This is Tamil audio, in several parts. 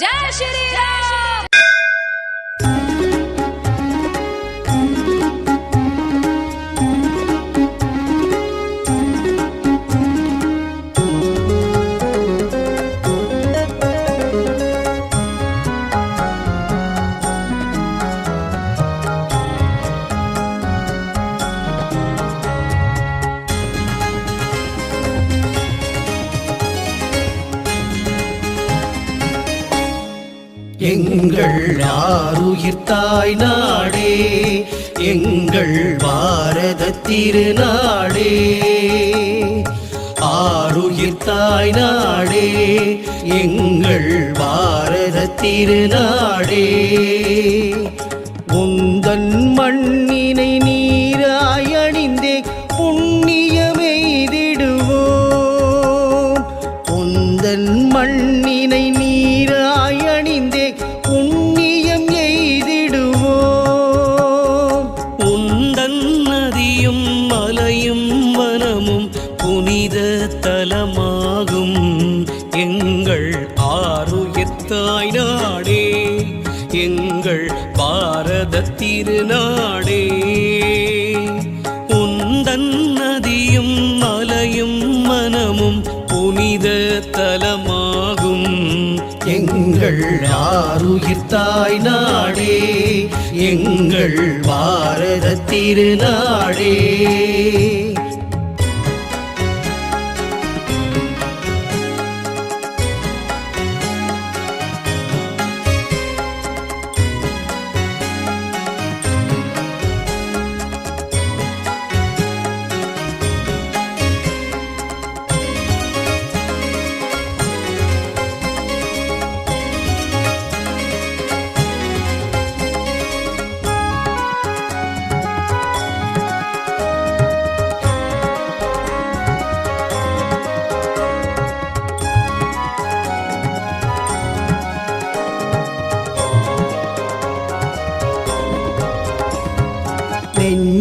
जय श्री राम எங்கள் ஆருயிர் நாடே எங்கள் பாரத திருநாடே. ஆருயிர் நாடே எங்கள் பாரத திருநாடே. உன் பாரத திருநாடே உந்தன் நதியும் மலையும் மனமும் புனித தலமாகும். எங்கள் ஆருயிர் தாய் நாடே. எங்கள் பாரத திருநாடே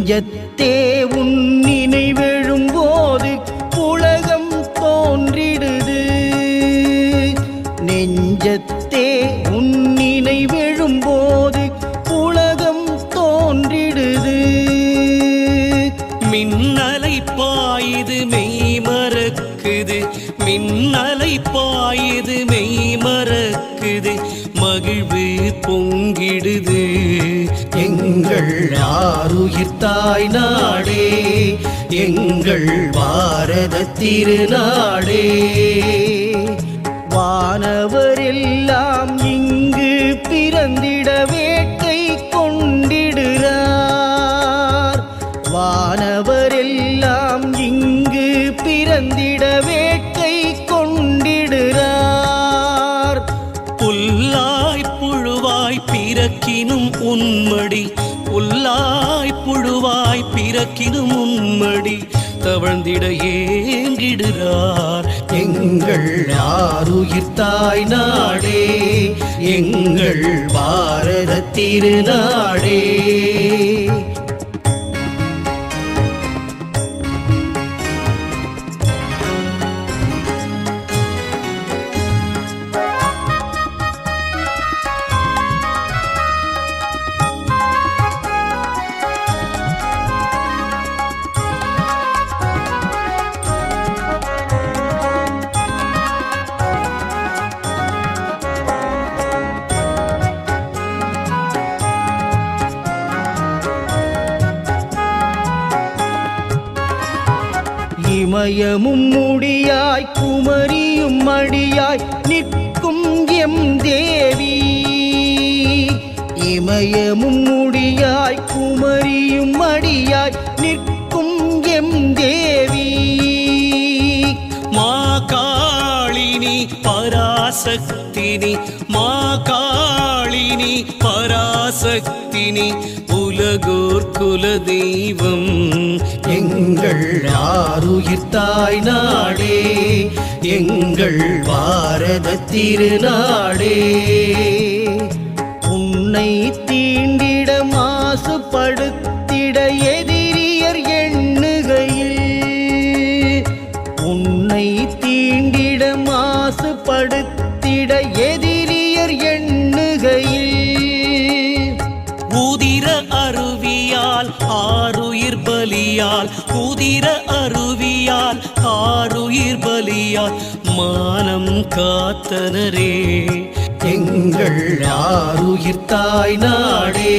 நெஞ்சத்தே உன் நினைவெழும் போது உலகம் தோன்றிடுது. நெஞ்சத்தே உன் நினைவெழும் போது உலகம் தோன்றிடுது. மின்னலை பாயுது மெய் மறக்குது. மின்னலை பாயுது மெய் மறக்கு மறக்குது மகிழ்வு பொங்கிடுது. எங்கள் ஆறுயிர் தாய் நாடே எங்கள் பாரத திருநாடே. வானவரெல்லாம் இங்கு பிறந்திட வேட்டை கொண்டிடுறார். வானவரெல்லாம் இங்கு பிறந்திட உம்மடி புல்லாய் புழுவாய் பிறக்கினும் உம்மடி தவழ்ந்திட ஏங்கிடுறார். எங்கள் ஆறுயிர்த்தாய் நாடே. எங்கள் பாரத திருநாடே இமயமும் முடியாய் குமரியும் மடியாய் நிற்கும் எம் தேவி. இமயமும் முடியாய் குமரியும் மடியாய் பராசக்தினி மா காளினி பராசக்தினி உலகோர் குல தெய்வம் எங்கள் ஆருயிர் தாய் நாடே எங்கள் பாரத திருநாடே. உன்னை தீண்டிட மாசுபடுத்த ஆறுயிர் பலியால் உதிர அருவியால் ஆறுயிர் பலியால் மானம் காத்தனரே. எங்கள் ஆறுயிர் தாய் நாடே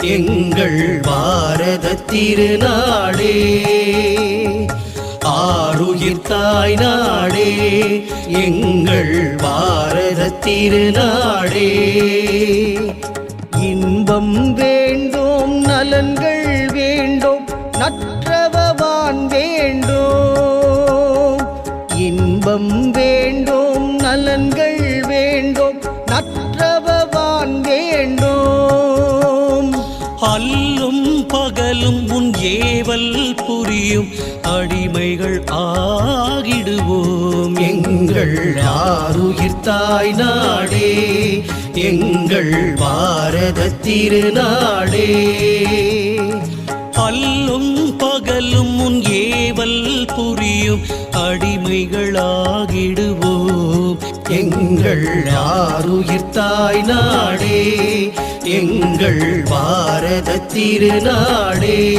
எங்கள் பாரத திருநாடே. ஆறுயிர் தாய் நாடே எங்கள் பாரத திருநாடே. இன்பம் வேண்டும் நலன்கள் வேண்டும் நற்றவவான் வேண்டும். இன்பம் வேண்டும் நலன்கள் வேண்டும் நற்றவவான் வேண்டும். அல்லும் பகலும் உன் ஏவல் புரியும் அடிமைகள் ஆகிடுவோம். எங்கள் ஆருயிர் தாய் நாடே எங்கள் பாரத திருநாடே. அல்லும் பகலும் உன் ஏவல் புரியும். அடிமைகளாகிடுவோம். எங்கள் ஆருயிர் தாய் நாடே எங்கள் பாரத திருநாடே.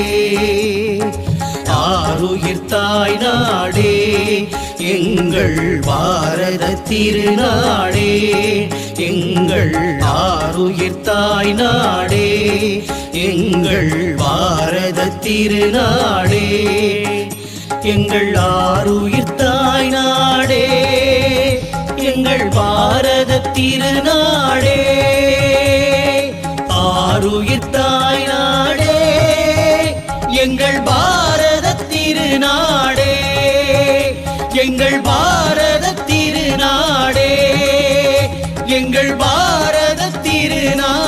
ஆருயிர் தாய் நாடே எங்கள் பாரத திருநாடே. எங்கள் ஆருயிர் தாய் நாடே எங்கள் பாரத திருநாடே எங்கள் ஆறுயிர் தாய் நாடே எங்கள் பாரத திருநாடே ஆறுயிர் தாய் நாடே எங்கள் பாரத திருநாடே எங்கள் பாரத திருநாடே எங்கள் பாரத திருநாடு